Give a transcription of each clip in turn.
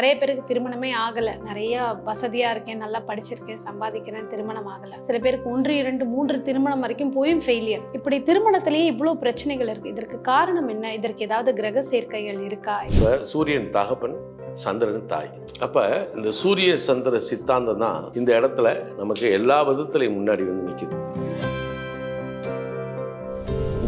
நிறைய பேருக்கு திருமணமே ஆகலை. நிறைய வசதியாக இருக்கேன் நல்லா படிச்சிருக்கேன் சம்பாதிக்கிறேன் திருமணம் ஆகலை. சில பேருக்கு ஒன்று இரண்டு மூன்று திருமணம் வரைக்கும் போயும் ஃபெயிலியர் இப்படி திருமணத்திலேயே இவ்வளோ பிரச்சனைகள் இருக்கு. இதற்கு காரணம் என்ன? இதற்கு ஏதாவது கிரக சேர்க்கைகள் இருக்கா? இப்போ சூரியன் தகப்பன் சந்திரன் தாய். அப்ப இந்த சூரிய சந்திர சித்தாந்தம் தான் இந்த இடத்துல நமக்கு எல்லா விதத்திலையும் முன்னாடி வந்து நிக்குது.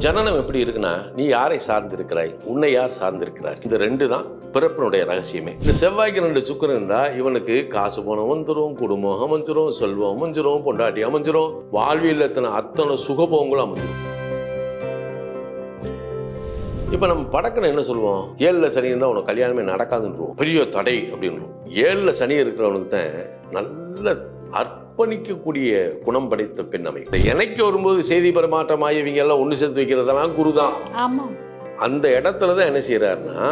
ஜனனம் எப்படி இருக்குன்னா நீ யாரை சார்ந்திருக்கிறாய்? உன்னை யார் சார்ந்திருக்கிறாய் இந்த ரெண்டு தான் பிறப்பினுடைய ரகசியமே. இந்த செவ்வாய்க்கு ரெண்டு சுக்கரன் இருந்தா இவனுக்கு காசு போன வந்துடும் குடும்பம் அமைஞ்சிரும் செல்வம் அமைஞ்சிரும் பொண்டாட்டி அமைஞ்சிரும் வாழ்வியல் எத்தனை அத்தனை சுகபோகங்களும் அமைஞ்சிரும். இப்போ நம்ம படக்குன்னு என்ன சொல்லுவோம்? ஏழில் சனி இருந்தால் உனக்கு கல்யாணமே நடக்காதுன்றோம் பெரிய தடை அப்படின்றோம் ஏழில் சனி இருக்கிறவனுக்கு தான் நல்ல அர்ப்பணிக்கக்கூடிய குணம் படைத்த பெண் அமை இந்த இணைக்கு வரும்போது செய்தி பரிமாற்றமாக இவங்க எல்லாம் ஒன்று சேர்த்து வைக்கிறதெல்லாம் குரு தான் ஆமாம் அந்த இடத்துல தான் என்ன செய்கிறாருன்னா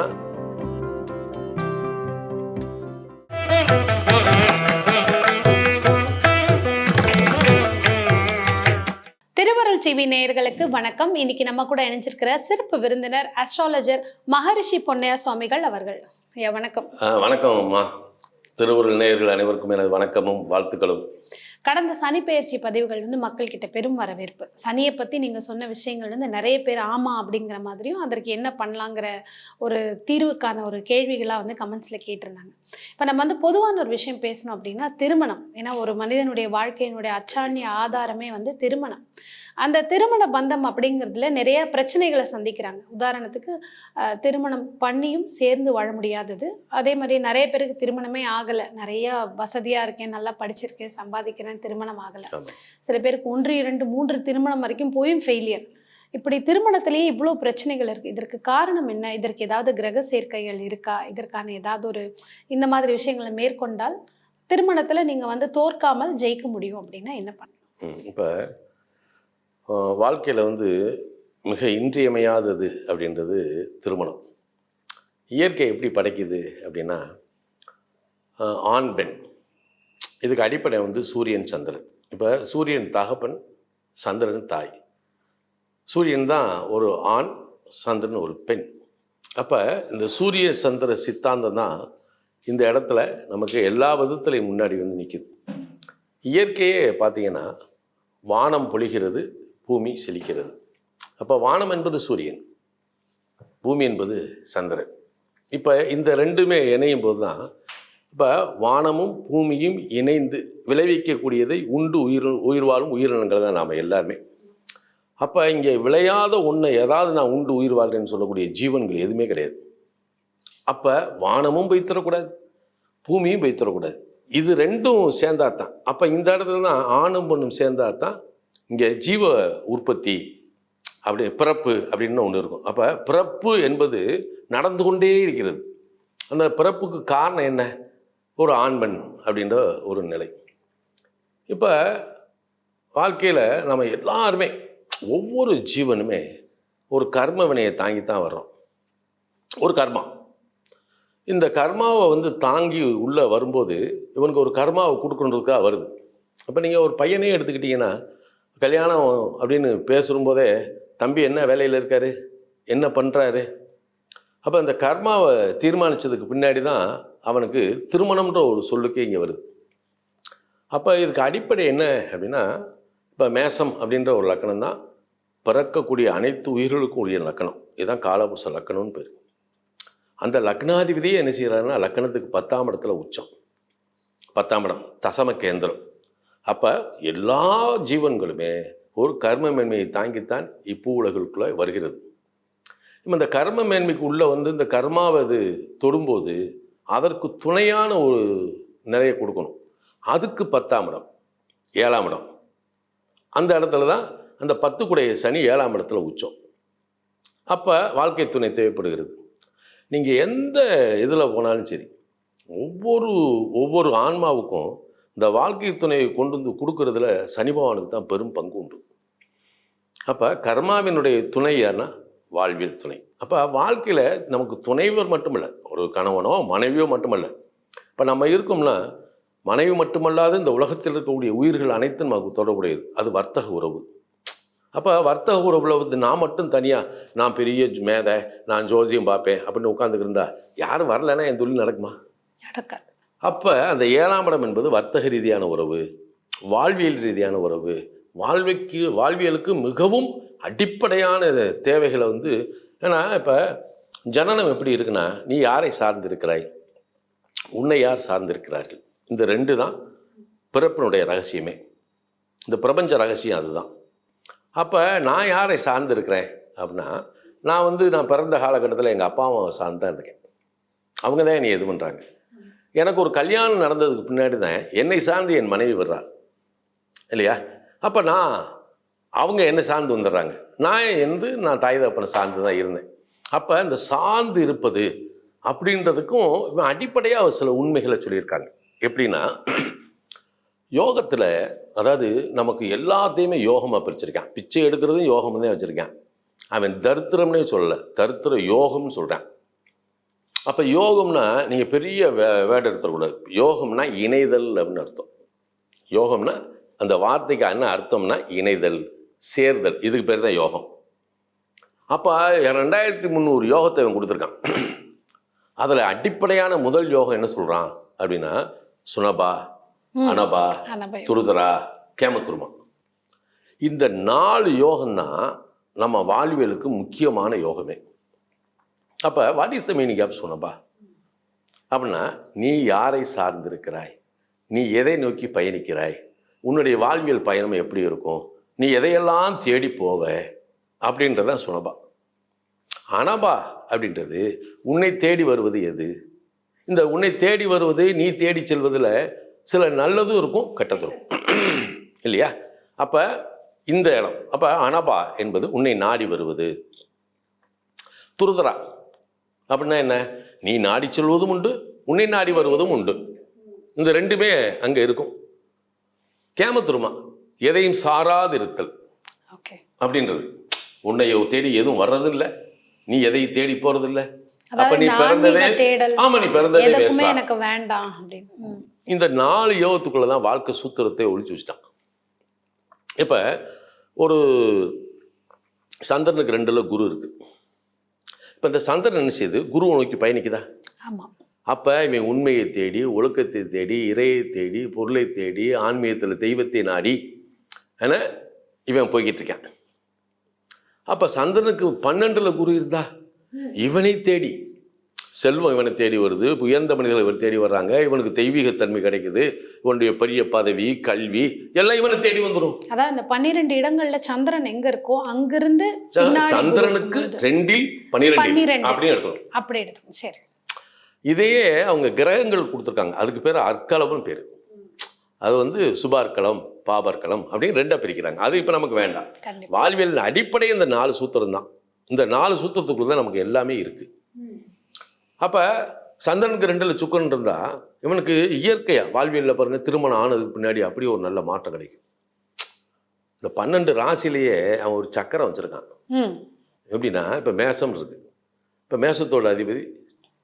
திருவருள் டிவி நேயர்களுக்கு வணக்கம். இன்னைக்கு நம்ம கூட இணைஞ்சிருக்கிற சிறப்பு விருந்தினர் அஸ்ட்ராலஜர் மகரிஷி பொன்னையா சுவாமிகள் அவர்கள். வணக்கம். வணக்கம் அம்மா. திருவுருள் நேயர்கள் அனைவருக்கும் எனது வணக்கமும் வாழ்த்துக்களும். கடந்த சனிப்பெயர்ச்சி பதிவுகள் வந்து மக்கள் கிட்ட பெரும் வரவேற்பு. சனியை பத்தி நீங்க சொன்ன விஷயங்கள் வந்து நிறைய பேர் ஆமா அப்படிங்கிற மாதிரியும் அதற்கு என்ன பண்ணலாங்கிற ஒரு தீர்வுக்கான ஒரு கேள்விகளாக வந்து கமெண்ட்ஸ்ல கேட்டிருந்தாங்க. இப்ப நம்ம வந்து பொதுவான ஒரு விஷயம் பேசணும் அப்படின்னா திருமணம். ஏன்னா ஒரு மனிதனுடைய வாழ்க்கையினுடைய அச்சாணிய ஆதாரமே வந்து திருமணம். அந்த திருமண பந்தம் அப்படிங்கிறதுல நிறைய பிரச்சனைகளை சந்திக்கிறாங்க. உதாரணத்துக்கு திருமணம் பண்ணியும் சேர்ந்து வாழ முடியாதது. அதே மாதிரி நிறைய பேருக்கு திருமணமே ஆகலை. நிறைய வசதியாக இருக்கேன் நல்லா படிச்சிருக்கேன் சம்பாதிக்கிறேன் திருமணம் ஆகலை. சில பேருக்கு ஒன்று இரண்டு மூன்று திருமணம் வரைக்கும் போயும் ஃபெயிலியர் இப்படி திருமணத்திலேயே இவ்வளோ பிரச்சனைகள் இருக்கு. இதற்கு காரணம் என்ன? இதற்கு ஏதாவது கிரக சேர்க்கைகள் இருக்கா? இதற்கான ஏதாவது ஒரு இந்த மாதிரி விஷயங்களை மேற்கொண்டால் திருமணத்துல நீங்க வந்து தோற்காமல் ஜெயிக்க முடியும் அப்படின்னா என்ன பண்ணலாம்? இப்போ வாழ்க்கையில் வந்து மிக இன்றியமையாதது அப்படின்றது திருமணம். இயற்கை எப்படி படைக்குது அப்படின்னா ஆண் பெண். இதுக்கு அடிப்படை வந்து சூரியன் சந்திரன். இப்போ சூரியன் தகப்பன் சந்திரன் தாய். சூரியன் தான் ஒரு ஆண் சந்திரன் ஒரு பெண். அப்போ இந்த சூரிய சந்திர சித்தாந்தம் தான் இந்த இடத்துல நமக்கு எல்லா விதத்துலையும் முன்னாடி வந்து நிற்குது இயற்கையே பார்த்தீங்கன்னா வானம் பொழிகிறது பூமி செழிக்கிறது. அப்போ வானம் என்பது சூரியன். பூமி என்பது சந்திரன். இப்போ இந்த ரெண்டுமே இணையும் போது தான் இப்போ வானமும் பூமியும் இணைந்து விளைவிக்கக்கூடியதை உண்டு உயிர் உயிர் வாழும் உயிரினங்கள் தான் நாம் எல்லாருமே. அப்போ இங்கே விளையாத ஒன்றை ஏதாவது நான் உண்டு உயிர் வாழ்கிறேன்னு சொல்லக்கூடிய ஜீவன்கள் எதுவுமே கிடையாது. அப்போ வானமும் வைத்தரக்கூடாது பூமியும் வைத்தரக்கூடாது இது ரெண்டும் சேர்ந்தாதான். அப்போ இந்த இடத்துல தான் ஆணும் பொண்ணும் சேர்ந்தாதான் இங்கே ஜீவ உற்பத்தி அப்படி பிறப்பு அப்படின்னு ஒன்று இருக்கும். அப்போ பிறப்பு என்பது நடந்து கொண்டே இருக்கிறது. அந்த பிறப்புக்கு காரணம் என்ன? ஒரு ஆண்பெண் அப்படின்ற ஒரு நிலை. இப்போ வாழ்க்கையில் நம்ம எல்லாருமே ஒவ்வொரு ஜீவனுமே ஒரு கர்ம வினையை தாங்கி தான் வர்றோம். ஒரு கர்மா. இந்த கர்மாவை வந்து தாங்கி உள்ளே வரும்போது இவனுக்கு ஒரு கர்மாவை கொடுக்கணுன்றதுக்காக வருது. அப்போ நீங்கள் ஒரு பையனே எடுத்துக்கிட்டிங்கன்னா கல்யாணம் அப்படின்னு பேசும்போதே தம்பி என்ன வேலையில் இருக்காரு? என்ன பண்ணுறாரு அப்போ இந்த கர்மாவை தீர்மானித்ததுக்கு பின்னாடி தான் அவனுக்கு திருமணம்ன்ற ஒரு சொல்லுக்கே இங்கே வருது. அப்போ இதுக்கு அடிப்படை என்ன அப்படின்னா இப்போ மேசம் அப்படின்ற ஒரு லக்கணம் தான் பிறக்கக்கூடிய அனைத்து உயிர்களுக்கும் உரிய லக்கணம். இதுதான் காலபுருஷ லக்கணம்னு பேர். அந்த லக்னாதிபதியே என்ன செய்கிறாருன்னா லக்கணத்துக்கு பத்தாம் இடத்துல உச்சம். பத்தாம் இடம் தசம கேந்திரம். அப்போ எல்லா ஜீவன்களுமே ஒரு கர்ம மேன்மையை தாங்கித்தான் இப்போ உலகளுக்குள்ளே வருகிறது. இப்போ இந்த கர்ம மேன்மைக்கு உள்ளே வந்து இந்த கர்மாவை அது தொடும்போது அதற்கு துணையான ஒரு நிலையை கொடுக்கணும். அதுக்கு பத்தாம் இடம் ஏழாம் இடம். அந்த இடத்துல தான் அந்த பத்து குடைய சனி ஏழாம் இடத்துல உச்சம். அப்போ வாழ்க்கை துணை தேவைப்படுகிறது. நீங்கள் எந்த இதில் போனாலும் சரி ஒவ்வொரு ஒவ்வொரு ஆன்மாவுக்கும் இந்த வாழ்க்கை துணையை கொண்டு வந்து கொடுக்கறதுல சனி பகவானுக்கு தான் பெரும் பங்கு உண்டு. அப்போ கர்மாவினுடைய துணை யாருன்னா வாழ்வியல் துணை. அப்போ வாழ்க்கையில் நமக்கு துணைவர் மட்டுமல்ல ஒரு கணவனோ மனைவியோ மட்டுமல்ல. இப்போ நம்ம இருக்கோம்னா மனைவி மட்டுமல்லாது இந்த உலகத்தில் இருக்கக்கூடிய உயிர்கள் அனைத்தும் நமக்கு தொடர்புடையது. அது வர்த்தக உறவு. அப்போ வர்த்தக உறவுல வந்து நான் மட்டும் தனியாக நான் பெரிய மேதை நான் ஜோதியம் பார்ப்பேன் அப்படின்னு உட்காந்துக்கிருந்தா யாரும் வரலைன்னா என் தொழில் நடக்குமா? நடக்காது. அப்போ அந்த ஏழாம் இடம் என்பது வர்த்தக ரீதியான உறவு வாழ்வியல் ரீதியான உறவு. வாழ்வைக்கு வாழ்வியலுக்கு மிகவும் அடிப்படையான தேவைகளை வந்து ஏன்னா இப்போ ஜனனம் எப்படி இருக்குன்னா நீ யாரை சார்ந்திருக்கிறாய்? உன்னை யார் சார்ந்திருக்கிறார்கள்? இந்த ரெண்டு தான் பிறப்பினுடைய ரகசியமே. இந்த பிரபஞ்ச ரகசியம் அதுதான். அப்போ நான் யாரை சார்ந்திருக்கிறேன் அப்படின்னா நான் வந்து நான் பிறந்த காலகட்டத்தில் எங்கள் அப்பா அம்மாவை சார்ந்து தான் இருக்கேன். அவங்க தான் என்னை இது பண்ணுறாங்க எனக்கு ஒரு கல்யாணம் நடந்ததுக்கு பின்னாடி தான் என்னை சார்ந்து என் மனைவி வர்றாள் இல்லையா? அப்போ நான் அவங்க என்னை சார்ந்து வந்துடுறாங்க. நான் வந்து நான் தாய் தகப்பனை சார்ந்து தான் இருந்தேன். அப்போ இந்த சார்ந்து இருப்பது அப்படின்றதுக்கும் இவன் அடிப்படையாக சில உண்மைகளை சொல்லியிருக்காங்க. எப்படின்னா யோகத்தில் அதாவது நமக்கு எல்லாத்தையுமே யோகமாக பிரிச்சிருக்கான். பிச்சை எடுக்கிறதும் யோகம் தான் வச்சுருக்கான். அவன் தரித்திரம்னே சொல்லலை. தரித்திர யோகம்னு சொல்கிறான் அப்போ யோகம்னா நீங்கள் பெரிய வே வேர்டு எடுத்துக்கூடாது யோகம்னா இணைதல் அப்படின்னு அர்த்தம். யோகம்னா அந்த வார்த்தைக்கு என்ன அர்த்தம்னா இணைதல் சேர்தல். இதுக்கு பேர் தான் யோகம். அப்போ ரெண்டாயிரத்தி முந்நூறு யோகத்தை அவன் கொடுத்துருக்கான். அதில் அடிப்படையான முதல் யோகம் என்ன சொல்கிறான் அப்படின்னா சுனபா. அனபா. துருதரா கேமத்துருமா. இந்த நாலு யோகம்தான் நம்ம வாழ்வியலுக்கு முக்கியமான யோகமே. அப்போ what is the meaning of சுனபா அப்படின்னா நீ யாரை சார்ந்திருக்கிறாய்? நீ எதை நோக்கி பயணிக்கிறாய்? உன்னுடைய வாழ்வியல் பயணம் எப்படி இருக்கும்? நீ எதையெல்லாம் தேடி போவ? அப்படின்றதான் சுனபா அனபா அப்படின்றது உன்னை தேடி வருவது எது? இந்த உன்னை தேடி வருவது நீ தேடி செல்வதில் சில நல்லதும் இருக்கும் கெட்டதும் இருக்கும். இல்லையா? அப்போ இந்த இடம். அப்போ அனபா என்பது உன்னை நாடி வருவது. துருதரா. அப்படின்னா என்ன? நீ நாடி செல்வதும் உண்டு உன்னை நாடி வருவதும் உண்டு. இந்த ரெண்டுமே அங்கே இருக்கும். கேமத்துருமா எதையும் சாராது இருத்தல் அப்படின்றது. உன்னை தேடி எதுவும் வர்றதும் இல்லை நீ எதையும் தேடி போறது இல்ல அப்ப நீ பிறந்ததே ஆமா நீ பிறந்ததே எனக்கு வேண்டாம். இந்த நாலு யோகத்துக்குள்ள தான் வாழ்க்கை சூத்திரத்தை ஒழிச்சு வச்சுட்டான். இப்ப ஒரு சந்திரனுக்கு ரெண்டுல குரு இருக்கு. இப்ப இந்த சந்திரன் என்ன செய்யுது? குருவை நோக்கி பயணிக்குதா? ஆமா. அப்ப இவன் உண்மையை தேடி ஒழுக்கத்தை தேடி இறையை தேடி பொருளை தேடி ஆன்மீகத்துல தெய்வத்தை நாடி என இவன் போய்கிட்டு இருக்கான். அப்ப சந்திரனுக்கு பன்னெண்டுல குரு இருந்தா? இவனை தேடி. செல்வம் இவனை தேடி வருது. உயர்ந்த மனிதர்கள் இவனை தேடி வர்றாங்க. இவனுக்கு தெய்வீகத்தன்மை கிடைக்குது. இவனுடைய பெரிய பதவி கல்வி எல்லாம் இவனை தேடி வந்துடும் அதான் இந்த பன்னிரெண்டு இடங்கள்ல சந்திரன் எங்க இருக்கோ அங்கிருந்து சந்திரனுக்கு ரெண்டில் பன்னிரெண்டு. அப்படின்னு எடுக்கணும் அப்படி எடுத்துக்கணும் சரி. இதையே அவங்க கிரகங்கள் கொடுத்துருக்காங்க. அதுக்கு பேர் அற்களம்னு பேர். அது வந்து சுபார்க்களம் பாபர்க்களம் அப்படின்னு ரெண்டா பிரிக்கிறாங்க. அது இப்போ நமக்கு வேண்டாம். வாழ்வியல் அடிப்படை இந்த நாலு சூத்திரம் தான் இந்த நாலு சூத்திரத்துக்குள்ள தான் நமக்கு எல்லாமே இருக்கு. அப்போ சந்திரனுக்கு ரெண்டுல சுக்கரன் இருந்தா இவனுக்கு இயற்கையா வாழ்வியல்ல பாருங்க திருமணம் ஆனதுக்கு பின்னாடி அப்படியே ஒரு நல்ல மாற்றம் கிடைக்கும். இந்த பன்னெண்டு ராசிலேயே அவன் ஒரு சக்கரம் வச்சிருக்கான். எப்படின்னா இப்போ மேசம் இருக்கு. இப்போ மேசத்தோட அதிபதி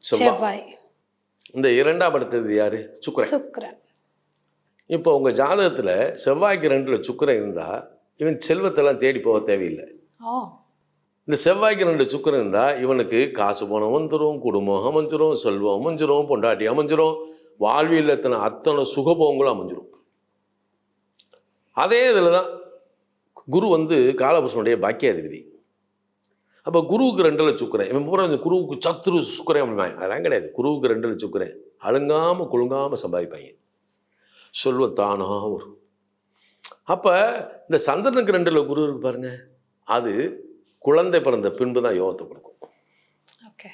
செவ்வாய். இந்த இரண்டாம் இடத்தது யாரு? சுக்கிரன். சுக்கிரன். இப்போ உங்க ஜாதகத்துல செவ்வாய்க்கு ரெண்டுல சுக்கிரன் இருந்தா இவன் செல்வத்தெல்லாம் தேடி போக தேவையில்லை. இந்த செவ்வாய்க்கு ரெண்டு சுக்கரன் இருந்தால் இவனுக்கு காசு போன வந்துடும் குடும்பம் அமைஞ்சிரும் செல்வம் அமைஞ்சிரும் பொண்டாட்டி அமைஞ்சிரும் வாழ்வியல் எத்தனை அத்தனை சுகபோகங்களும் அமைஞ்சிரும். அதே இதில் தான் குரு வந்து காலபுருஷனுடைய பாக்கியாதிபதி. அப்போ குருவுக்கு ரெண்டில் சுக்குறேன் இவன் பூரா குருவுக்கு சத்துரு சுக்குறேன் அப்படிம்பாங்க. அதெல்லாம் கிடையாது. குருவுக்கு ரெண்டில் சுக்கரேன். அழுங்காமல் குழுங்காமல் சம்பாதிப்பாங்க. சொல்வம் தானாக வரும் அப்போ இந்த சந்திரனுக்கு ரெண்டில் குரு இருக்கு பாருங்க. அது குழந்தை பிறந்த பின்பு தான் யோகத்தை கொடுக்கும். ஓகே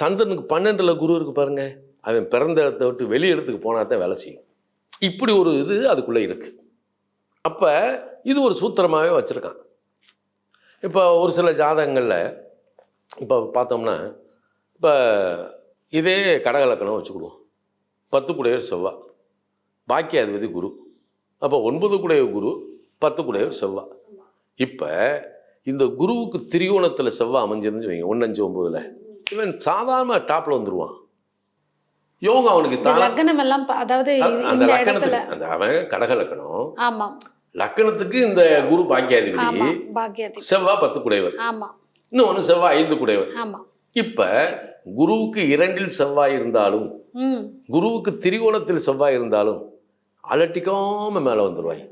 சந்திரனுக்கு பன்னெண்டில் குரு இருக்கு பாருங்க. அவன் பிறந்த இடத்த விட்டு வெளி இடத்துக்கு போனா தான் வேலை செய்யும். இப்படி ஒரு இது அதுக்குள்ளே இருக்கு. அப்போ இது ஒரு சூத்திரமாகவே வச்சுருக்கான். இப்போ ஒரு சில ஜாதகங்களில் இப்போ பார்த்தோம்னா இப்போ இதே கடகலக்கணம் வச்சுக்கிடுவோம். பத்து குடையவர் செவ்வாய் பாக்கியாதிபதி குரு. அப்போ ஒன்பது குடையவர் குரு பத்து குடையவர் செவ்வாய் இப்போ இந்த குருவுக்கு திரிகோணத்தில் செவ்வாய் அமைஞ்சிருந்து வைங்க ஒன்று அஞ்சு ஒம்போதுல இவன் சாதாரண டாப்ல வந்துருவான். யோகம் அவனுக்கு லக்னம் எல்லாம் அதாவது அந்த லக்கணத்துக்கு அந்த அவன் கடக லக்கணம். ஆமா. லக்கணத்துக்கு இந்த குரு பாக்கியாதிபதி. செவ்வாய் பத்து குடையவர். ஆமா. இன்னொன்று செவ்வாய் ஐந்து குடையவர். ஆமா. இப்ப குருவுக்கு இரண்டில் செவ்வாய் இருந்தாலும் குருவுக்கு திரிகோணத்தில் செவ்வாய் இருந்தாலும் அலட்டிக்காம மேலே வந்துடுவாய்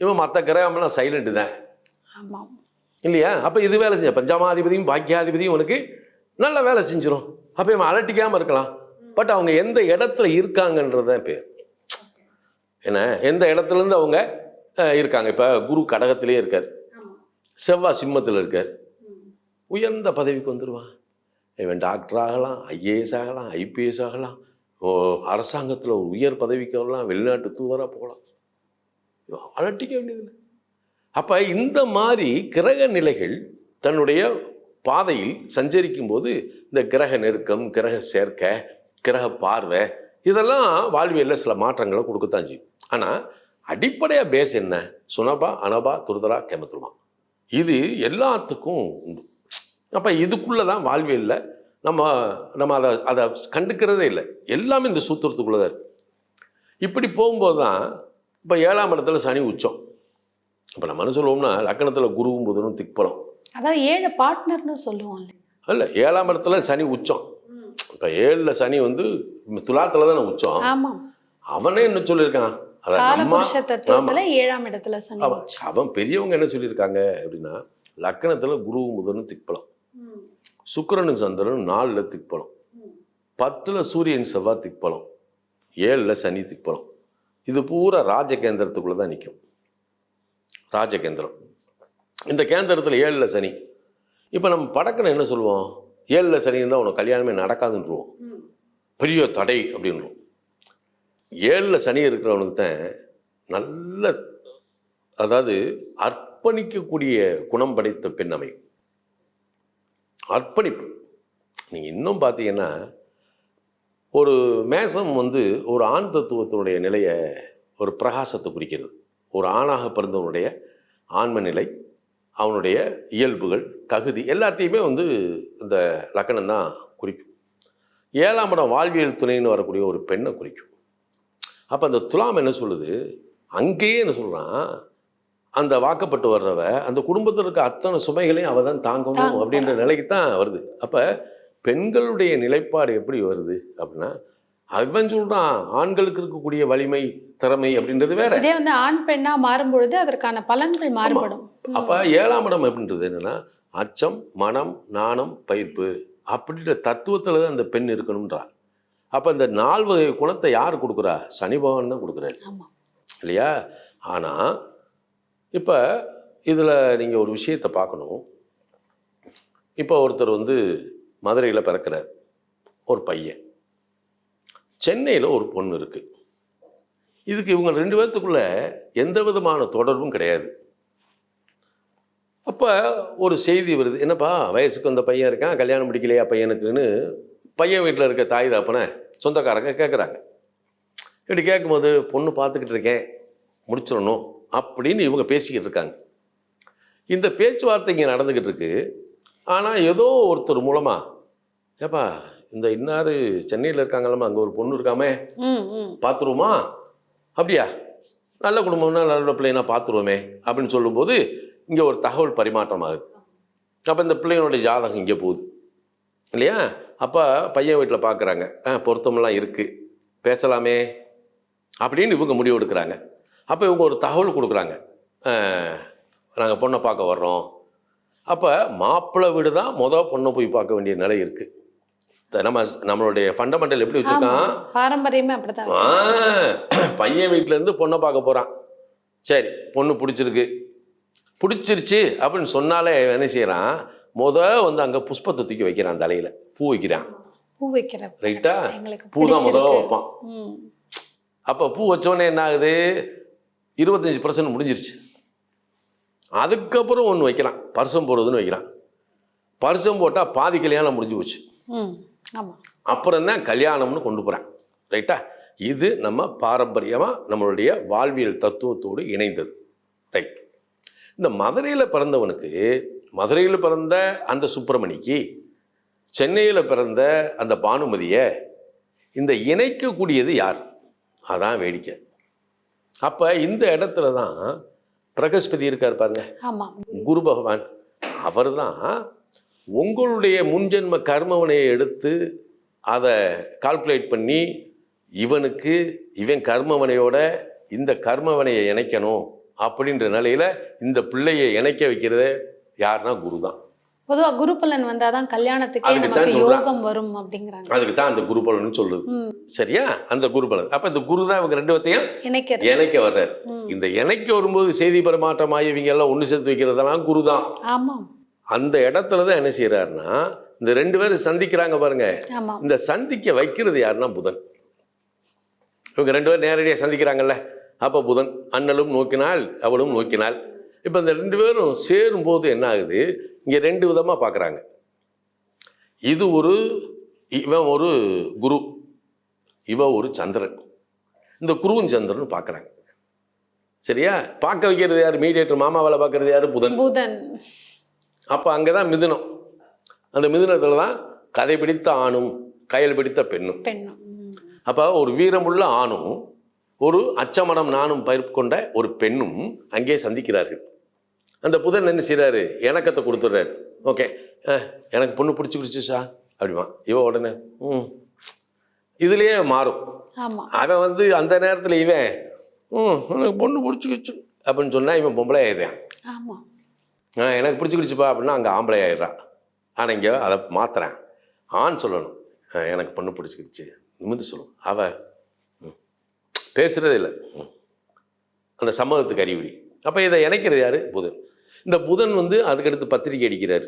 இவன் மற்ற கிரகமெல்லாம் சைலண்ட் தான். ஆமாம் இல்லையா? அப்போ இது வேலை செஞ்ச பஞ்சமாதிபதியும் பாக்கியாதிபதியும் உனக்கு நல்ல வேலை செஞ்சிடும் அப்போ இவன் அலட்டிக்காமல் இருக்கலாம். பட் அவங்க எந்த இடத்துல இருக்காங்கன்றது தான் பேர். என்ன? எந்த இடத்துலேருந்து அவங்க இருக்காங்க? இப்போ குரு கடகத்திலே இருக்கார். செவ்வாய் சிம்மத்தில் இருக்கார். உயர்ந்த பதவிக்கு வந்துடுவான் இவன் டாக்டர் ஆகலாம் ஐஏஎஸ் ஆகலாம் ஐபிஎஸ் ஆகலாம். ஓ அரசாங்கத்தில் ஒரு உயர் பதவிக்கு வரலாம் வெளிநாட்டு தூதராக போகலாம். அலட்டிக்க வேண்டியதில்லை. அப்போ இந்த மாதிரி கிரக நிலைகள் தன்னுடைய பாதையில் சஞ்சரிக்கும் போது இந்த கிரக நெருக்கம் கிரக சேர்க்கை கிரக பார்வை இதெல்லாம் வாழ்வியலில் சில மாற்றங்களை கொடுக்கத்தான் செய்யும். ஆனால் அடிப்படையாக பேஸ் என்ன? சுனபா அனபா துருதரா கெமத்துருமா இது எல்லாத்துக்கும் உண்டு. அப்போ இதுக்குள்ளே தான் வாழ்வியலில் நம்ம நம்ம அதை அதை கண்டுக்கிறதே இல்லை. எல்லாமே இந்த சூத்திரத்துக்குள்ளே தான் இருக்குது இப்படி போகும்போது தான் இப்போ ஏழாம் இடத்துல சனி உச்சம். இப்போ நம்ம என்ன சொல்லுவோம்னா லக்கணத்தில் குருவும் புதனும் திக்பலம். அதாவது ஏழு பார்ட்னர்னு சொல்லுவோம் அல்ல ஏழாம் இடத்துல சனி உச்சம். இப்போ ஏழில் சனி வந்து துலாத்தில் தானே உச்சம். ஆமாம் அவனே என்ன சொல்லியிருக்கான்? அதான் ஏழாம் இடத்துல அவன் பெரியவங்க என்ன சொல்லியிருக்காங்க அப்படின்னா லக்கணத்தில் குருவும் புதனும் திக்பலம். சுக்கிரனும் சந்திரனும் நாலில் திக்பலம். பத்தில் சூரியன் செவ்வாய் திக்பலம். ஏழில் சனி திக்பலம். இது பூரா ராஜகேந்திரத்துக்குள்ளே தான் நிற்கும் ராஜகேந்திரம். இந்த கேந்திரத்தில் ஏழில் சனி. இப்போ நம்ம படக்குன்னு என்ன சொல்லுவோம்? ஏழில் சனி இருந்தால் உனக்கு கல்யாணமே நடக்காதுன்றோம் பெரிய தடை அப்படின்றோம் ஏழில் சனி இருக்கிறவனுக்கு தான் நல்ல அதாவது அர்ப்பணிக்கக்கூடிய குணம் படைத்த பெண் அமையும். அர்ப்பணிப்பு. நீங்கள் இன்னும் பார்த்தீங்கன்னா ஒரு மேசம் வந்து ஒரு ஆண் தத்துவத்தினுடைய நிலையை ஒரு பிரகாசத்தை குறிக்கிறது. ஒரு ஆணாக பிறந்தவனுடைய ஆன்ம நிலை அவனுடைய இயல்புகள் தகுதி எல்லாத்தையுமே வந்து இந்த லக்கணம் தான் குறிக்கும். ஏழாம் இடம் வாழ்வியல் துணைன்னு வரக்கூடிய ஒரு பெண்ணை குறிக்கும். அப்போ அந்த துலாம் என்ன சொல்லுது? அங்கேயே என்ன சொல்கிறான் அந்த வாக்கப்பட்டு வர்றவ அந்த குடும்பத்தில் இருக்க அத்தனை சுமைகளையும் அவள் தான் தாங்கணும் தாங்க அப்படின்ற நிலைக்கு தான் வருது. அப்போ பெண்களுடைய நிலைப்பாடு எப்படி வருது அப்படின்னா அவன் சொல்கிறான் ஆண்களுக்கு இருக்கக்கூடிய வலிமை திறமை அப்படின்றது வேற. இதே வந்து ஆண் பெண்ணா மாறும் பொழுது அதற்கான பலன்கள் மாறுபடும். அப்போ ஏழாம் இடம் அப்படின்றது என்னன்னா அச்சம் மனம் நாணம் பயிர்ப்பு. அப்படின்ற தத்துவத்தில் தான் அந்த பெண் இருக்கணும்ன்றா அப்போ இந்த நால் வகை குணத்தை யார் கொடுக்குறா? சனி பகவான் தான் கொடுக்குறாரு. இல்லையா? ஆனால் இப்போ இதில் நீங்கள் ஒரு விஷயத்தை பார்க்கணும். இப்போ ஒருத்தர் வந்து மதுரையில் பிறக்கிறார். ஒரு பையன். சென்னையில் ஒரு பொண்ணு இருக்குது இதுக்கு இவங்க ரெண்டு பேர்த்துக்குள்ள எந்த விதமான தொடர்பும் கிடையாது. அப்போ ஒரு செய்தி வருது. என்னப்பா வயசுக்கு வந்த பையன் இருக்கான் கல்யாணம் முடிக்கலையா பையனுக்குன்னு பையன் வீட்டில் இருக்க தாய் தாப்பனை சொந்தக்காரங்க கேட்குறாங்க இப்படி கேட்கும்போது பொண்ணு பார்த்துக்கிட்டு இருக்கேன் முடிச்சிடணும் அப்படின்னு இவங்க பேசிக்கிட்டு இருக்காங்க. இந்த பேச்சுவார்த்தை இங்கே நடந்துக்கிட்டு இருக்கு. ஆனால் ஏதோ ஒருத்தர் மூலமாக ஏப்பா இந்த இன்னார் சென்னையில் இருக்காங்களாமா அங்கே ஒரு பொண்ணு இருக்காமே. பார்த்துருவோமா அப்படியா? நல்ல குடும்பம்னா நல்ல பிள்ளைனா பார்த்துருவோமே அப்படின்னு சொல்லும்போது இங்கே ஒரு தகவல் பரிமாற்றம் ஆகுது அப்போ இந்த பிள்ளையோட ஜாதகம் இங்கே போகுது. இல்லையா? அப்போ பையன் வீட்டில் பார்க்குறாங்க ஆ பொருத்தமெல்லாம் இருக்குது பேசலாமே அப்படின்னு இவங்க முடிவு எடுக்கிறாங்க. அப்போ இவங்க ஒரு தகவல் கொடுக்குறாங்க. நாங்கள் பொண்ணை பார்க்க வர்றோம். அப்போ மாப்பிள்ளை வீடு தான் மொதல் பொண்ணை போய் பார்க்க வேண்டிய நிலை இருக்குது நம்ம நம்மளுடைய ஃபண்டமெண்டல் எப்படி வச்சுருக்கான்? பாரம்பரியமே அப்படிதான் ஆ, பையன் வீட்ல இருந்து பொண்ணை பார்க்க போறான். சரி பொண்ணு பிடிச்சிருக்கு. பிடிச்சிருச்சு அப்படின்னு சொன்னாலே என்ன செய்யறான்? முத வந்து அங்க புஷ்பத்தை தூக்கி வைக்கிறான் தலையில பூ வைக்கிறான். பூ வைக்கிற ரைட்டா? பூ தான் முத பிடிச்சிருக்கு. வைப்பான். அப்ப பூ வச்ச உடனே என்ன ஆகுது? இருபத்தஞ்சு பர்சன்ட் முடிஞ்சிருச்சு. அதுக்கப்புறம் ஒன்று வைக்கிறான். பரிசம் போடுறதுன்னு வைக்கிறான். பரிசம் போட்டால் பாதி கல்யாணம் முடிஞ்சு போச்சு. அப்புறம் தான் கல்யாணம்னு கொண்டு போகிறேன் ரைட்டா இது நம்ம பாரம்பரியமாக நம்மளுடைய வாழ்வியல் தத்துவத்தோடு இணைந்தது. ரைட் இந்த மதுரையில் பிறந்தவனுக்கு மதுரையில் பிறந்த அந்த சுப்பிரமணிக்கு சென்னையில் பிறந்த அந்த பானுமதியை இந்த இணைக்கக்கூடியது யார்? அதான் வேடிக்கை. அப்போ இந்த இடத்துல தான் பிரகஸ்பதி இருக்கார் பாருங்க. குரு பகவான். அவர்தான் உங்களுடைய முன்ஜென்ம கர்மவினையை எடுத்து அதை கால்குலேட் பண்ணி இவனுக்கு இவன் கர்மவனையோட இந்த கர்மவனையை இணைக்கணும் அப்படின்ற நிலையில இந்த பிள்ளையை இணைக்க வைக்கிறது யாருன்னா குரு தான் பொதுவா குரு பலன் வந்தாதான் கல்யாணத்துக்கே நமக்கு. யோகம் வரும் அப்படிங்கிறாங்க. அதுக்கு தான் அந்த குரு பலன்னு சொல்லுது. சரியா? அந்த குரு பலன். அப்ப இந்த குரு தான் இவங்க ரெண்டு பேர்த்தையும் இணைக்கிறது. இணைக்க வர்றாரு. இந்த இணைக்க வரும்போது செய்தி பரிமாற்றமாகி இவங்க எல்லாம் ஒன்று சேர்த்து வைக்கிறதெல்லாம் குரு தான் ஆமா அந்த இடத்துல தான் என்ன செய்யறாருன்னா இந்த ரெண்டு பேரும் சந்திக்கிறாங்க பாருங்க. இந்த சந்திக்க வைக்கிறது யாருன்னா புதன். இவங்க ரெண்டு பேரும் நேரடியாக சந்திக்கிறாங்கல்ல. அப்போ புதன் அண்ணலும் நோக்கினாள் அவளும் நோக்கினாள் இப்போ இந்த ரெண்டு பேரும் சேரும்போது என்ன ஆகுது? இங்கே ரெண்டு விதமாக பார்க்குறாங்க இது ஒரு இவன் ஒரு குரு இவ ஒரு சந்திரன். இந்த குருவும் சந்திரன் பார்க்குறாங்க சரியா? பார்க்க வைக்கிறது யார்? மீடியேட்டர் மாமாவால் பார்க்கறது யார்? புதன். புதன். அப்போ அங்கே தான் மிதுனம். அந்த மிதுனத்தில் தான் கதை பிடித்த ஆணும் கையில் பிடித்த பெண்ணும். பெண்ணும். அப்போ ஒரு வீரமுள்ள ஆணும் ஒரு அச்சமனம் நானும் பயிர் கொண்ட ஒரு பெண்ணும் அங்கே சந்திக்கிறார்கள். அந்த புதன் என்ன செய்கிறாரு இணக்கத்தை கொடுத்துட்றாரு. ஓகே. எனக்கு பொண்ணு பிடிச்சிக்கிடுச்சுச்சா அப்படிமா. இவ உடனே ம். இதுலேயே மாறும். அவன் வந்து அந்த நேரத்தில் இவன் ம் எனக்கு பொண்ணு பிடிச்சிக்கிச்சு அப்படின்னு சொன்னால் இவன் பொம்பளை ஆயிடுறான். ஆமா. ஆ எனக்கு பிடிச்சிக்கிடுச்சுப்பா அப்படின்னா அங்கே ஆம்பளை ஆயிடுறான் ஆனால் இங்கே அதை மாத்துறேன். ஆண் சொல்லணும். எனக்கு பொண்ணு பிடிச்சிக்கிடுச்சு. நிமிந்து சொல்லணும். அவ ம், பேசுறதே இல்லை. அந்த சம்மதத்துக்கு அறிகுறி. அப்போ இதை இணைக்கிறது யாரு? புதன். இந்த புதன் வந்து அதுக்கடுத்து பத்திரிக்கை அடிக்கிறாரு.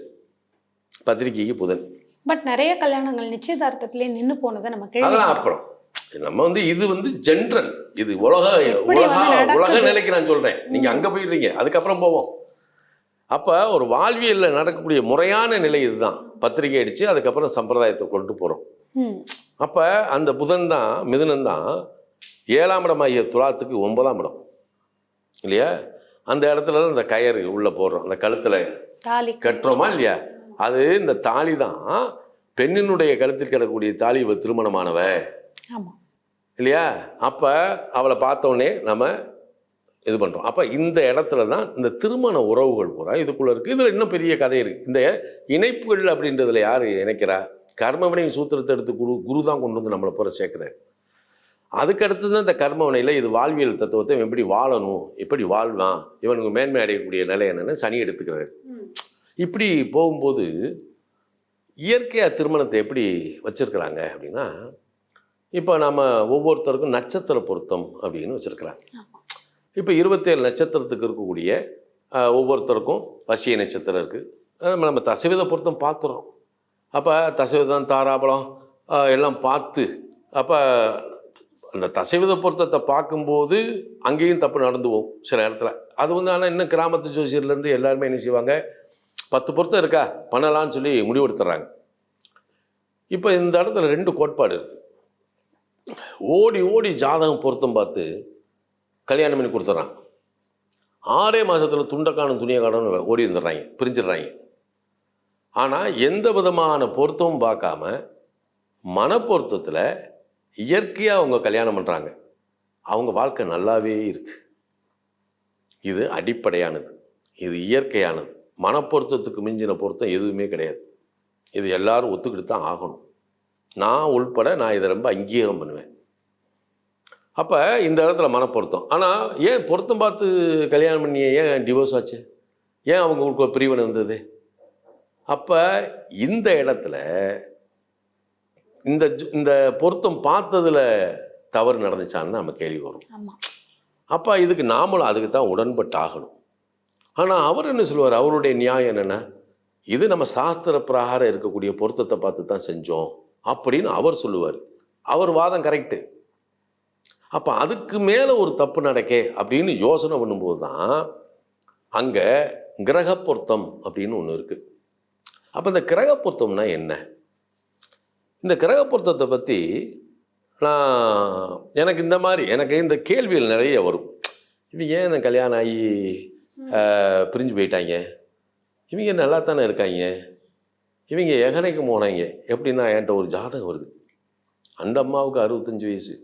பத்திரிக்கைக்கு புதன். பட் நிறைய கல்யாணங்கள் நிச்சயதார்த்தத்திலே நின்னு போனதை நம்ம அதெல்லாம் அப்புறம். நம்ம வந்து இது வந்து ஜென்ரல் இது உலக உலக? உலக நிலைக்கு நான் சொல்றேன். நீங்க அங்க போயிடுறீங்க. அதுக்கப்புறம் போவோம். அப்ப ஒரு வாழ்வியல்ல நடக்கக்கூடிய முறையான நிலை இதுதான். பத்திரிகை அடிச்சு அதுக்கப்புறம் சம்பிரதாயத்தை கொண்டு போறோம். ம், அப்ப அந்த புதன் தான் மிதுனம் தான் ஏழாம் இடம் ஆகிய துலாத்துக்கு ஒன்பதாம் இடம். இல்லையா? அந்த இடத்துல தான் இந்த கயறு உள்ள போடுறோம் அந்த கழுத்துல. தாலி. கட்டுறோமா இல்லையா? அது இந்த தாலி தான். பெண்ணினுடைய கழுத்தில் கிடக்கக்கூடிய தாலி இவ திருமணமானவ. இல்லையா? அப்போ அவளை பார்த்த உடனே நம்ம இது பண்ணுறோம் அப்போ இந்த இடத்துல தான் இந்த திருமண உறவுகள் பூரா இதுக்குள்ளே இருக்குது இதில் இன்னும் பெரிய கதை இருக்குது இந்த இணைப்புகள் அப்படின்றதுல யார் இணைக்கிறா? கர்மவினை சூத்திரத்தை எடுத்து குரு குரு தான் கொண்டு வந்து நம்மளை பூரா சேர்க்குறாரு. அதுக்கடுத்து தான் இந்த கர்மவினையில் இது வாழ்வியல் தத்துவத்தை எப்படி வாழணும் எப்படி வாழ்வான் இவனுக்கு மேன்மை அடையக்கூடிய நிலை என்னன்னு சனி எடுத்துக்கிறாரு. இப்படி போகும்போது இயற்கையாக திருமணத்தை எப்படி வச்சிருக்கிறாங்க அப்படின்னா இப்போ நம்ம ஒவ்வொருத்தருக்கும் நட்சத்திர பொருத்தம் அப்படின்னு வச்சுருக்கிறாங்க. இப்போ இருபத்தேழு நட்சத்திரத்துக்கு இருக்கக்கூடிய ஒவ்வொருத்தருக்கும் வசிய நட்சத்திரம் இருக்குது நம்ம தசைவிதை பொருத்தம் பார்த்துறோம் அப்போ தசைவிதம் தாராபலம் எல்லாம் பார்த்து அப்போ அந்த தசைவித பொருத்தத்தை பார்க்கும்போது அங்கேயும் தப்பு நடந்துவோம் சில இடத்துல. அது வந்து ஆனால் இன்னும் கிராமத்து ஜோசியர்லேருந்து எல்லாருமே என்ன செய்வாங்க பத்து பொருத்தம் இருக்கா? பண்ணலாம்னு சொல்லி முடிவெடுத்துறாங்க. இப்போ இந்த இடத்துல ரெண்டு கோட்பாடு இருக்குது ஓடி ஓடி ஜாதகம் பொருத்தம் பார்த்து கல்யாணம் பண்ணி கொடுத்துட்றான். ஆறே மாதத்தில் துண்டை காணும் துணியை ஓடி வந்துடுறாங்க பிரிஞ்சிடுறாங்க. ஆனால் எந்த விதமான பொருத்தமும் பார்க்காம மனப்பொருத்தத்தில் இயற்கையாக அவங்க கல்யாணம் பண்ணுறாங்க அவங்க வாழ்க்கை நல்லாவே இருக்குது இது அடிப்படையானது. இது இயற்கையானது. மனப்பொருத்தத்துக்கு மிஞ்சின பொருத்தம் எதுவுமே கிடையாது. இது எல்லாரும் ஒத்துக்கிட்டு தான் ஆகணும். நான் உள்பட நான் இதை ரொம்ப அங்கீகாரம் பண்ணுவேன். அப்போ இந்த இடத்துல மனப்பொருத்தம். ஆனால் ஏன் பொருத்தம் பார்த்து கல்யாணம் பண்ணி ஏன் டிவோர்ஸ் ஆச்சு? ஏன் அவங்களுக்கு ஒரு பிரிவினை வந்தது? அப்போ இந்த இடத்துல இந்த ஜு- இந்த பொருத்தம் பார்த்ததுல தவறு நடந்துச்சான்னு நம்ம கேள்வி வரும். அப்போ இதுக்கு நாமளும் அதுக்கு தான் உடன்பட்டு ஆகணும். ஆனால் அவர் என்ன சொல்லுவார்? அவருடைய நியாயம் என்னென்னா இது நம்ம சாஸ்திர பிரகாரம் இருக்கக்கூடிய பொருத்தத்தை பார்த்து தான் செஞ்சோம் அப்படின்னு அவர் சொல்லுவார். அவர் வாதம் கரெக்டு அப்போ அதுக்கு மேலே ஒரு தப்பு நடக்கே அப்படின்னு யோசனை பண்ணும்போது தான் அங்கே கிரக பொருத்தம் அப்படின்னு ஒன்று இருக்குது அப்போ இந்த கிரக பொருத்தம்னா என்ன? இந்த கிரக பொருத்தத்தை பற்றி நான் எனக்கு இந்த மாதிரி எனக்கு இந்த கேள்விகள் நிறைய வரும். இவங்க ஏன் எனக்கு கல்யாணம் ஆகி பிரிஞ்சு போயிட்டாங்க? இவங்க நல்லா தானே இருக்காங்க? இவங்க எகனைக்கு போனாங்க. எப்படின்னா என்கிட்ட ஒரு ஜாதகம் வருது. அந்த அம்மாவுக்கு அறுபத்தஞ்சு வயசு.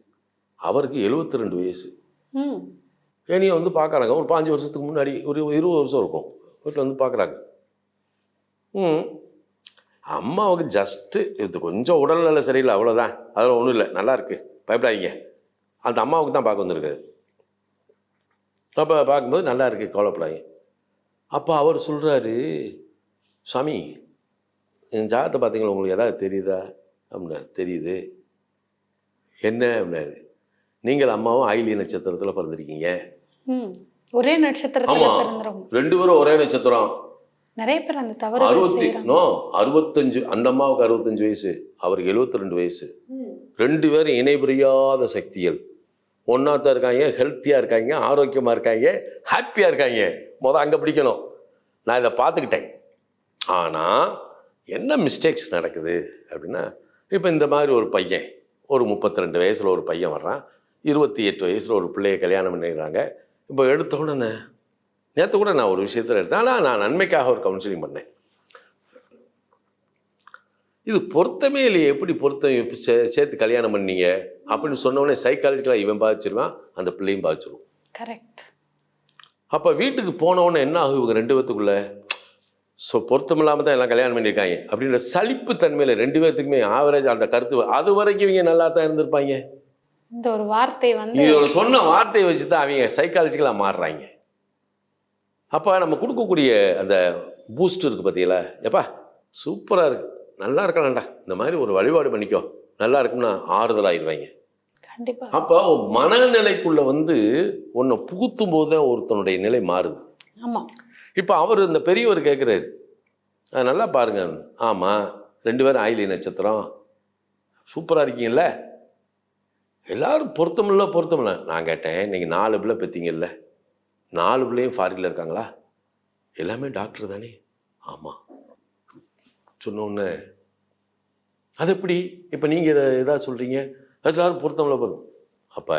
அவருக்கு எழுபத்தி ரெண்டு வயசு. ம். ஏனியை வந்து பார்க்குறாங்க ஒரு பாஞ்சு வருஷத்துக்கு முன்னாடி ஒரு இருபது வருஷம் இருக்கும். வீட்டில் வந்து பார்க்குறாங்க ம். அம்மாவுக்கு ஜஸ்ட்டு இது கொஞ்சம் உடல்நல சரியில்லை அவ்வளோதான் அதில் ஒன்றும் இல்லை. நல்லா இருக்கு. பயப்படாதீங்க. அந்த அம்மாவுக்கு தான் பார்க்க வந்திருக்காரு. அப்போ பார்க்கும்போது நல்லா இருக்கு கவலைப்படாதீங்க. அப்போ அவர் சொல்கிறாரு சாமி என் ஜாதகத்தை பார்த்தீங்களா? உங்களுக்கு ஏதாவது தெரியுதா? அப்படின்னா தெரியுது. என்ன? அப்படின்னாரு. நீங்கள் அம்மாவும் ஆயிலிய நட்சத்திரத்தில் பிறந்திருக்கீங்க. ஒரே. பிறந்துறவங்க ரெண்டு பேரும் ஒரே நட்சத்திரம். நிறைய பேர் அந்த தவறு அறுபத்தி நோ அறுபத்தஞ்சு அந்த அம்மாவுக்கு அறுபத்தஞ்சு வயசு அவருக்கு எழுபத்தி ரெண்டு வயசு ரெண்டு பேரும் இணை புரியாத சக்திகள். ஒன்றா தான் இருக்காங்க ஹெல்த்தியாக இருக்காங்க ஆரோக்கியமாக இருக்காங்க ஹாப்பியாக இருக்காங்க. முத அங்கே பிடிக்கணும். நான் இதை பார்த்துக்கிட்டேன். ஆனால் என்ன மிஸ்டேக்ஸ் நடக்குது அப்படின்னா இப்போ இந்த மாதிரி ஒரு பையன் ஒரு முப்பத்தி ரெண்டு வயசில் ஒரு பையன் வர்றான். இருபத்தி எட்டு வயசில் ஒரு பிள்ளையை கல்யாணம் பண்ணிடுறாங்க இப்போ எடுத்த உடனே நேற்று கூட நான் ஒரு விஷயத்தில் எடுத்தேன். ஆனால் நான் நன்மைக்காக ஒரு கவுன்சிலிங் பண்ணேன். இது பொருத்தமே இல்லையே எப்படி பொருத்தம்? சே- சேர்த்து கல்யாணம் பண்ணீங்க. அப்படின்னு சொன்ன உடனே சைக்காலஜிக்கலாக இவன் பாதிச்சிருவான் அந்த பிள்ளையும் பாதிச்சிருவோம் கரெக்ட் அப்போ வீட்டுக்கு போன உடனே என்ன ஆகும் இவங்க ரெண்டு பேத்துக்குள்ள? ஸோ பொருத்தம் இல்லாமல் தான் எல்லாம் கல்யாணம் பண்ணியிருக்காங்க. அப்படின்ற சலிப்பு தன்மையில் ரெண்டு பேர்த்துக்குமே ஆவரேஜ் அந்த கருத்து அது வரைக்கும் இவங்க நல்லா தான் இருந்திருப்பாங்க. இந்த ஒரு வார்த்தை வந்து இதோட சொன்ன வார்த்தையை வச்சு தான் அவங்க சைக்காலஜிக்கலாக மாறுறாங்க. அப்போ நம்ம கொடுக்கக்கூடிய அந்த பூஸ்ட் இருக்குது பார்த்தீங்களா எப்பா சூப்பராக இருக்கு. நல்லா இருக்கலாம்டா. இந்த மாதிரி ஒரு வழிபாடு பண்ணிக்கோ. நல்லா இருக்கும்னா ஆறுதலாயிருவாங்க கண்டிப்பா. அப்போ மனநிலைக்குள்ள வந்து உன்னை புகுத்தும் போது தான் ஒருத்தனுடைய நிலை மாறுது. ஆமா. இப்போ அவர் இந்த பெரியவர் கேட்குறாரு நல்லா பாருங்க. ஆமாம் ரெண்டு பேரும் ஆயிலி நட்சத்திரம். சூப்பராக இருக்கீங்கல்ல? எல்லாரும் பொருத்தமில்ல பொருத்தமில்ல நான் கேட்டேன் நீங்கள் நாலு பிள்ளை பெற்றீங்கல்ல நாலு பிள்ளையும் ஃபாரினில் இருக்காங்களா? எல்லாமே டாக்டர் தானே. ஆமாம் சொன்னோன்னே அது எப்படி? இப்போ நீங்கள் இதை இதாக சொல்கிறீங்க எல்லாரும் பொருத்தமில்ல பொருத்தம் அப்போ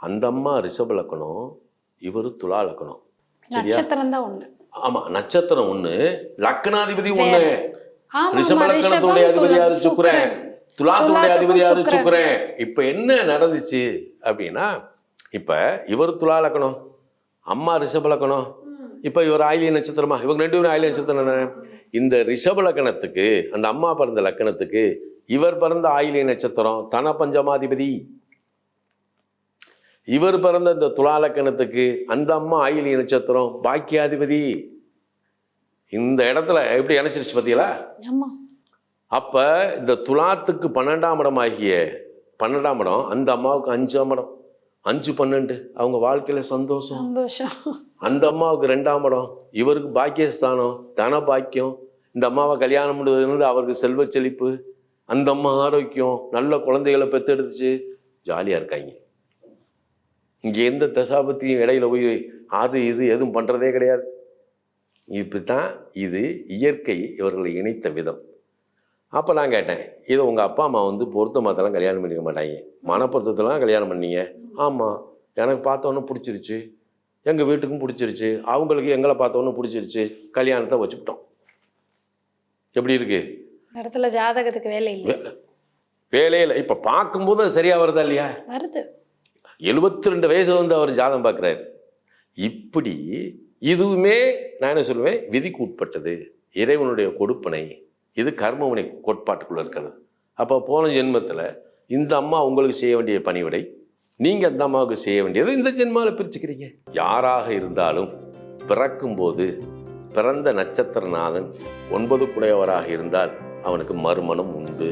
அந்த அம்மா ரிஷப லக்கணம் இவர் துலா லக்கணம். சரியா? நட்சத்திரம் தான் ஒண்ணு. ஆமா நட்சத்திரம் ஒண்ணு லக்னாதிபதி ஒண்ணு. ஆமா ரிஷப ஆமா, லக்கணத்தினுடைய ரிஷபம், அதிபதி யாரு? துலாம், சுக்கிரன். சுக்கிரன். துலாத்துடைய துலாத்துக்கும் அதிபதி யாரு சுக்கிரன். இப்ப என்ன நடந்துச்சு அப்படின்னா இப்ப இவர் துலா லக்கணம் அம்மா ரிஷப லக்கணம் இப்ப இவர் ஆயிலிய நட்சத்திரமா இவங்க ரெண்டு பேரும் ஆயிலிய நட்சத்திரம் இந்த ரிஷப லக்கணத்துக்கு அந்த அம்மா பிறந்த லக்கணத்துக்கு இவர் பிறந்த ஆயிலிய நட்சத்திரம் தன பஞ்சமாதிபதி. இவர் பிறந்த இந்த துலா லக்கணத்துக்கு அந்த அம்மா ஆயிலிய நட்சத்திரம் பாக்கியாதிபதி. இந்த இடத்துல எப்படி இணைச்சிருச்சு பார்த்தீங்களா அப்ப இந்த துலாத்துக்கு பன்னெண்டாம் இடம் ஆகிய பன்னெண்டாம் இடம் அந்த அம்மாவுக்கு அஞ்சாம் இடம். அஞ்சு பன்னெண்டு. அவங்க வாழ்க்கையில சந்தோஷம். சந்தோஷம். அந்த அம்மாவுக்கு ரெண்டாம் இடம். இவருக்கு பாக்கியஸ்தானம் தன பாக்கியம். இந்த அம்மாவை கல்யாணம் பண்ணுவதுலேருந்து அவருக்கு செல்வ செழிப்பு. அந்த அம்மா ஆரோக்கியம். நல்ல குழந்தைகளை பெத்தெடுத்துச்சு ஜாலியாக இருக்காங்க. இங்கே எந்த தசாபத்தியும் இடையில போய் அது இது எதுவும் பண்ணுறதே கிடையாது. இப்படித்தான் இது இயற்கை இவர்களை இணைத்த விதம். அப்போ நான் கேட்டேன் இதை உங்கள் அப்பா அம்மா வந்து பொருத்தமாத்தெல்லாம் கல்யாணம் பண்ணிக்க மாட்டாங்க. மனப்பொருத்தத்தெல்லாம் கல்யாணம் பண்ணீங்க. ஆமாம் எனக்கு பார்த்தோன்னே பிடிச்சிருச்சு. எங்கள் வீட்டுக்கும் பிடிச்சிருச்சு. அவங்களுக்கு எங்களை பார்த்தோன்னே பிடிச்சிருச்சு. கல்யாணத்தை வச்சுக்கிட்டோம் எப்படி இருக்கு? இடத்துல ஜாதகத்துக்கு வேலை இல்லை. வேலையில் இப்போ பார்க்கும்போது அது சரியாக வருதா இல்லையா? வருது. எழுபத்தி ரெண்டு வயசுல வந்து அவர் ஜாதகம் பார்க்குறாரு. இப்படி இதுவுமே நான் என்ன சொல்லுவேன்? விதிக்கு உட்பட்டது. இறைவனுடைய கொடுப்பனை இது கர்மவினை கோட்பாட்டுக்குள்ள இருக்கிறது. அப்போ போன ஜென்மத்தில் இந்த அம்மா உங்களுக்கு செய்ய வேண்டிய பணிவிடை நீங்கள் அந்த அம்மாவுக்கு செய்ய வேண்டியது இந்த ஜென்மாவில் பிரிச்சுக்கிறீங்க. யாராக இருந்தாலும் பிறக்கும்போது பிறந்த நட்சத்திரநாதன் ஒன்பது குடையவராக இருந்தால் அவனுக்கு மறுமணம் உண்டு.